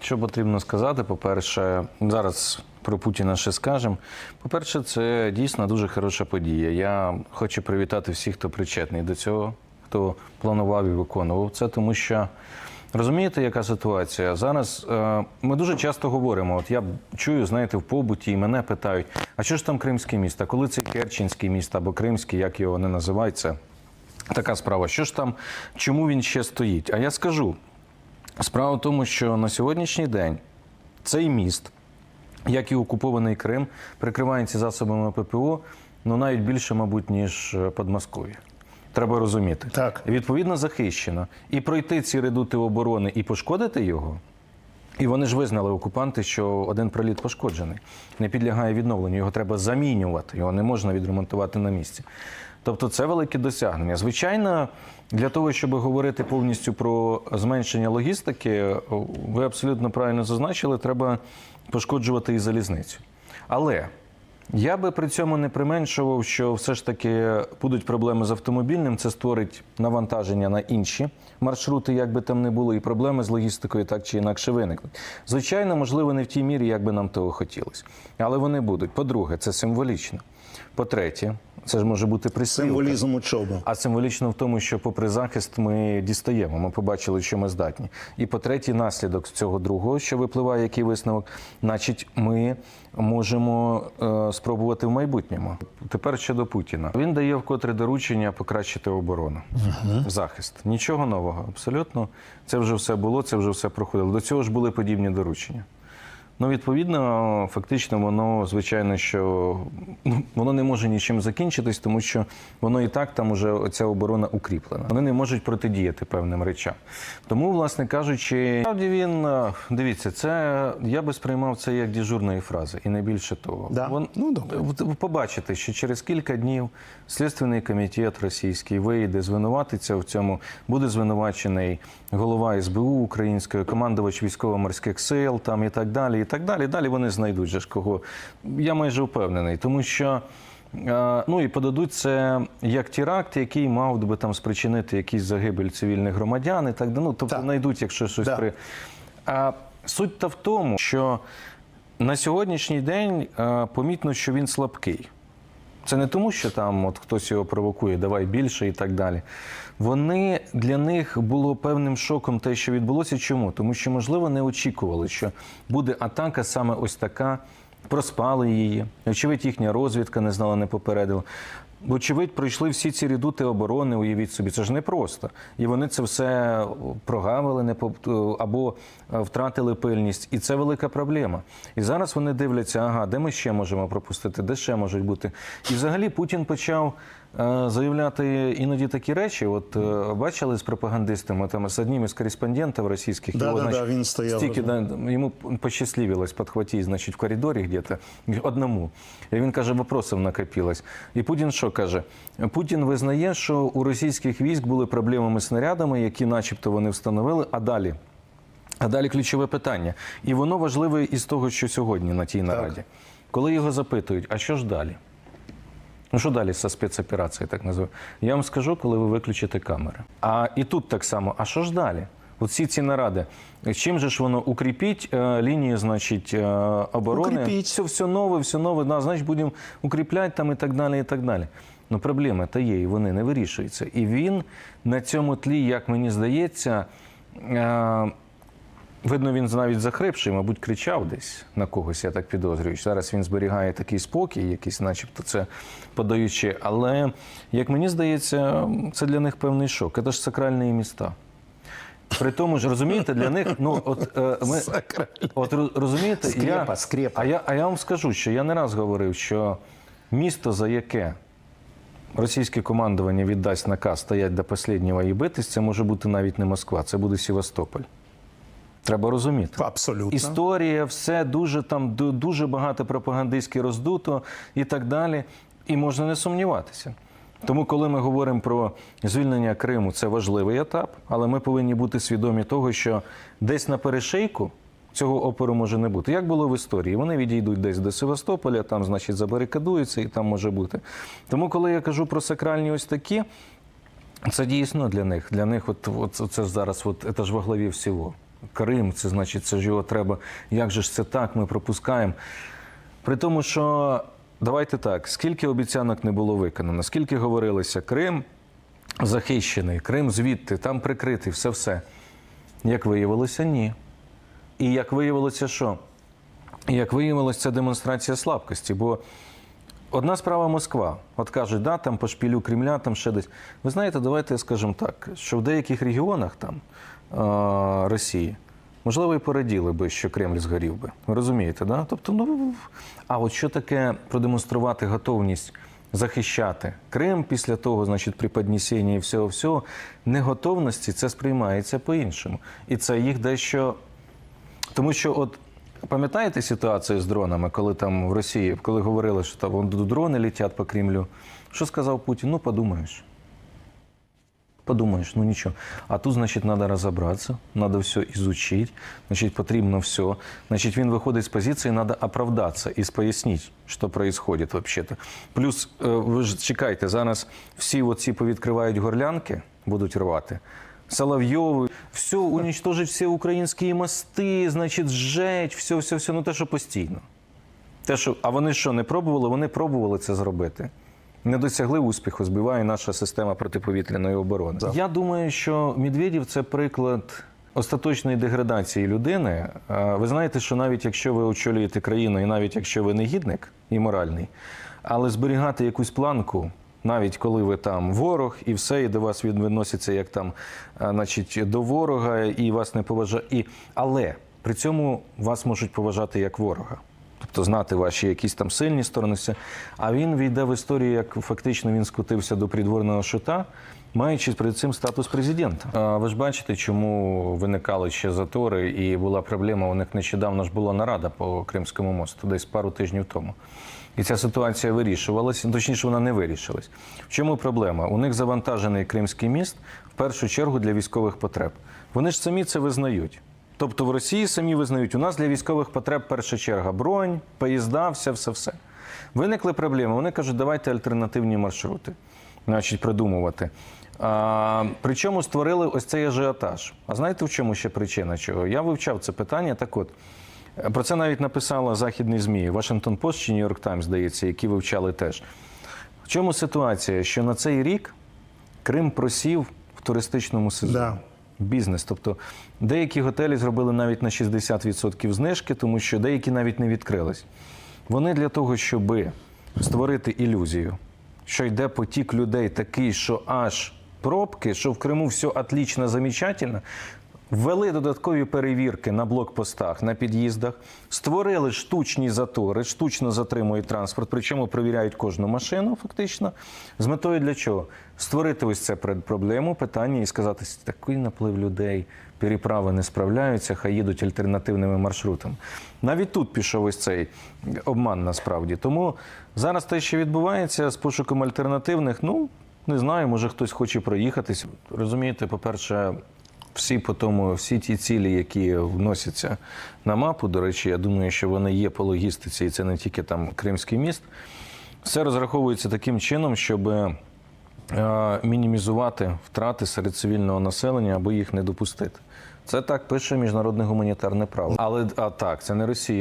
Що потрібно сказати? По-перше, зараз про Путіна ще скажемо. По-перше, це дійсно дуже хороша подія. Я хочу привітати всіх, хто причетний до цього, хто планував і виконував це, тому що розумієте, яка ситуація? Зараз е, ми дуже часто говоримо. От я чую, знаєте, в побуті, і мене питають: а що ж там Кримське місто? Коли це Керченське місто або Кримське, як його не називають, це така справа. Що ж там, чому він ще стоїть? А я скажу. Справа в тому, що на сьогоднішній день цей міст, як і окупований Крим, прикривається засобами ППО, ну навіть більше, мабуть, ніж е, Подмосков'я. Треба розуміти. Так. Відповідно, захищено. І пройти ці редути оборони і пошкодити його. І вони ж визнали окупанти, що один приліт пошкоджений, не підлягає відновленню. Його треба замінювати, його не можна відремонтувати на місці. Тобто це велике досягнення. Звичайно, для того, щоб говорити повністю про зменшення логістики, ви абсолютно правильно зазначили, треба пошкоджувати і залізницю. Але я би при цьому не применшував, що все ж таки будуть проблеми з автомобільним. Це створить навантаження на інші маршрути, як би там не було, і проблеми з логістикою так чи інакше виникнуть. Звичайно, можливо, не в тій мірі, як би нам того хотілося. Але вони будуть. По-друге, це символічно. По-третє, це ж може бути присилка. Символізм учоби. А символічно в тому, що попри захист ми дістаємо, ми побачили, що ми здатні. І по третій наслідок цього другого, що випливає, який висновок, значить, ми можемо е, спробувати в майбутньому. Тепер щодо Путіна. Він дає вкотре доручення покращити оборону, захист. Нічого нового, абсолютно. Це вже все було, це вже все проходило. До цього ж були подібні доручення. Ну, відповідно, фактично, воно, звичайно, що ну, воно не може нічим закінчитись, тому що воно і так там уже ця оборона укріплена. Вони не можуть протидіяти певним речам. Тому, власне кажучи, справді він е, дивіться, це я би сприймав це як дежурної фрази, і не більше того. Да? Ну, добре. побачите, що через кілька днів Слідственний комітет російський вийде, звинуватиться в цьому, буде звинувачений голова СБУ української, командувач військово-морських сил, там і так далі. Так далі. Далі вони знайдуть же ж кого. Я майже впевнений, тому що. е, Ну і подадуть це як теракт, який мав би там спричинити якийсь загибель цивільних громадян і так далі. Ну, тобто Так. знайдуть, якщо щось Да. при. А суть та в тому, що на сьогоднішній день е, помітно, що він слабкий. Це не тому, що там от хтось його провокує, давай більше і так далі. Вони для них було певним шоком те, що відбулося. Чому? Тому що, можливо, не очікували, що буде атака саме ось така. Проспали її. Очевидь, їхня розвідка не знала, не попередила. Вочевидь, пройшли всі ці рідути оборони, уявіть собі, це ж непросто. І вони це все прогавили не по- або е, втратили пильність. І це велика проблема. І зараз вони дивляться, ага, де ми ще можемо пропустити, де ще можуть бути. І взагалі Путін почав заявляти іноді такі речі. От е, бачили з пропагандистами, там з одним із кореспондентів російських, Да, його, да, да, значить, він стояв стільки, да, ему посчастливилось подхватить, значит, в коридоре где-то одному. І він каже, вопросів накопилось. І Путін що каже? Путін визнає, що у російських військ були проблеми з снарядами, які начебто вони встановили, а далі. А далі ключове питання. І воно важливе із того, що сьогодні на тій нараді. Коли його запитують, а що ж далі? Ну що далі зі спецоперації, так називаю? Я вам скажу, коли ви виключите камери. А і тут так само, а що ж далі? От всі ці наради. Чим же ж воно укріпіть е, лінії, значить, е, оборони? Укріпіть. Все, все нове, все нове, да, значить, будемо укріпляти там і так далі, і так далі. Ну, проблеми та є, і вони не вирішуються. І він на цьому тлі, як мені здається, е, Видно, він навіть захрипший, мабуть, кричав десь на когось, я так підозрюю. Зараз він зберігає такий спокій, якийсь, начебто, це подаючи. Але, як мені здається, це для них певний шок. Це ж сакральні міста. При тому ж, розумієте, для них, ну, от, е, ми, от розумієте, Скрепа, я, скрепа. А, я, а я вам скажу, що я не раз говорив, що місто, за яке російське командування віддасть наказ стоять до останнього і битись, це може бути навіть не Москва, це буде Севастополь. Треба розуміти. Абсолютно. Історія, все дуже там ду- дуже багато пропагандистськи роздуто і так далі. І можна не сумніватися. Тому, коли ми говоримо про звільнення Криму, це важливий етап, але ми повинні бути свідомі того, що десь на перешийку цього опору може не бути. Як було в історії? Вони відійдуть десь до Севастополя, там, значить, забарикадуються, і там може бути. Тому, коли я кажу про сакральні ось такі, це дійсно для них. Для них, от, от це зараз, от, це ж во главі всього. Крим, це значить, це ж його треба. Як же ж це так? Ми пропускаємо. При тому, що давайте так, скільки обіцянок не було виконано, скільки говорилося, Крим захищений, Крим звідти, там прикритий, все все. Як виявилося, ні. І як виявилося, що? Як виявилося, це демонстрація слабкості. Бо одна справа Москва. От кажуть, да, там по шпілю Кремля, там ще десь. Ви знаєте, давайте скажемо так, що в деяких регіонах там Росії, можливо, і пораділи би, що Кремль згорів би. Ви розумієте, да? Тобто, ну а от що таке продемонструвати готовність захищати Крим після того, значить, при піднесенні і всього всього, неготовності це сприймається по-іншому. І це їх дещо. Тому що, от пам'ятаєте ситуацію з дронами, коли там в Росії, коли говорили, що там дрони летять по Кремлю, що сказав Путін? Ну, подумаєш. Подумаєш, ну нічого. А тут, значить, треба розібратися, треба все изучить, значить, потрібно все. Значить, він виходить з позиції, треба оправдатися і пояснити, що відбувається взагалі. Плюс, е, ви ж чекайте, зараз всі оці повідкривають горлянки, будуть рвати. Соловйовы, все, уничтожить всі українські мости, значить, зжечь, все, все, все, ну те, що постійно. Те, що, а вони що, не пробували? Вони пробували це зробити. Не досягли успіху, збиває наша система протиповітряної оборони. Я думаю, що Медведєв це приклад остаточної деградації людини. Ви знаєте, що навіть якщо ви очолюєте країну, і навіть якщо ви негідник і моральний, але зберігати якусь планку, навіть коли ви там ворог і все, і до вас він відноситься як там, значить, до ворога, і вас не поважає. І... Але при цьому вас можуть поважати як ворога. Тобто знати ваші якісь там сильні сторони, а він війде в історію, як фактично він скотився до придворного шута, маючи перед цим статус президента. А ви ж бачите, чому виникали ще затори, і була проблема. У них нещодавно ж була нарада по Кримському мосту, десь пару тижнів тому. І ця ситуація вирішувалася, точніше, вона не вирішилась. В чому проблема? У них завантажений Кримський міст в першу чергу для військових потреб. Вони ж самі це визнають. Тобто в Росії самі визнають, у нас для військових потреб перша черга бронь, поїзда, все, все, все. Виникли проблеми. Вони кажуть, давайте альтернативні маршрути, значить, придумувати. А, причому створили ось цей ажіотаж. А знаєте, в чому ще причина чого? Я вивчав це питання. Так от, про це навіть написала західні ЗМІ, Вашингтон Пост чи Нью-Йорк Таймс, здається, які вивчали теж. В чому ситуація? Що на цей рік Крим просів в туристичному сезоні Да. Бізнес. Тобто деякі готелі зробили навіть на 60% знижки, тому що деякі навіть не відкрились. Вони для того, щоб створити ілюзію, що йде потік людей такий, що аж пробки, що в Криму все отлично, замечательно, Ввели додаткові перевірки на блокпостах, на під'їздах, створили штучні затори, штучно затримують транспорт, причому перевіряють кожну машину, фактично. З метою для чого? Створити ось це проблему, питання і сказати, такий наплив людей, переправи не справляються, хай їдуть альтернативними маршрутами. Навіть тут пішов ось цей обман насправді. Тому зараз те, що відбувається з пошуком альтернативних, ну не знаю, може хтось хоче проїхатись. Розумієте, по-перше, всі по тому, всі ті цілі, які вносяться на мапу, до речі, я думаю, що вони є по логістиці, і це не тільки там Кримський міст. Все розраховується таким чином, щоб е, мінімізувати втрати серед цивільного населення, аби їх не допустити. Це так пише міжнародне гуманітарне право. Але а так, це не Росія.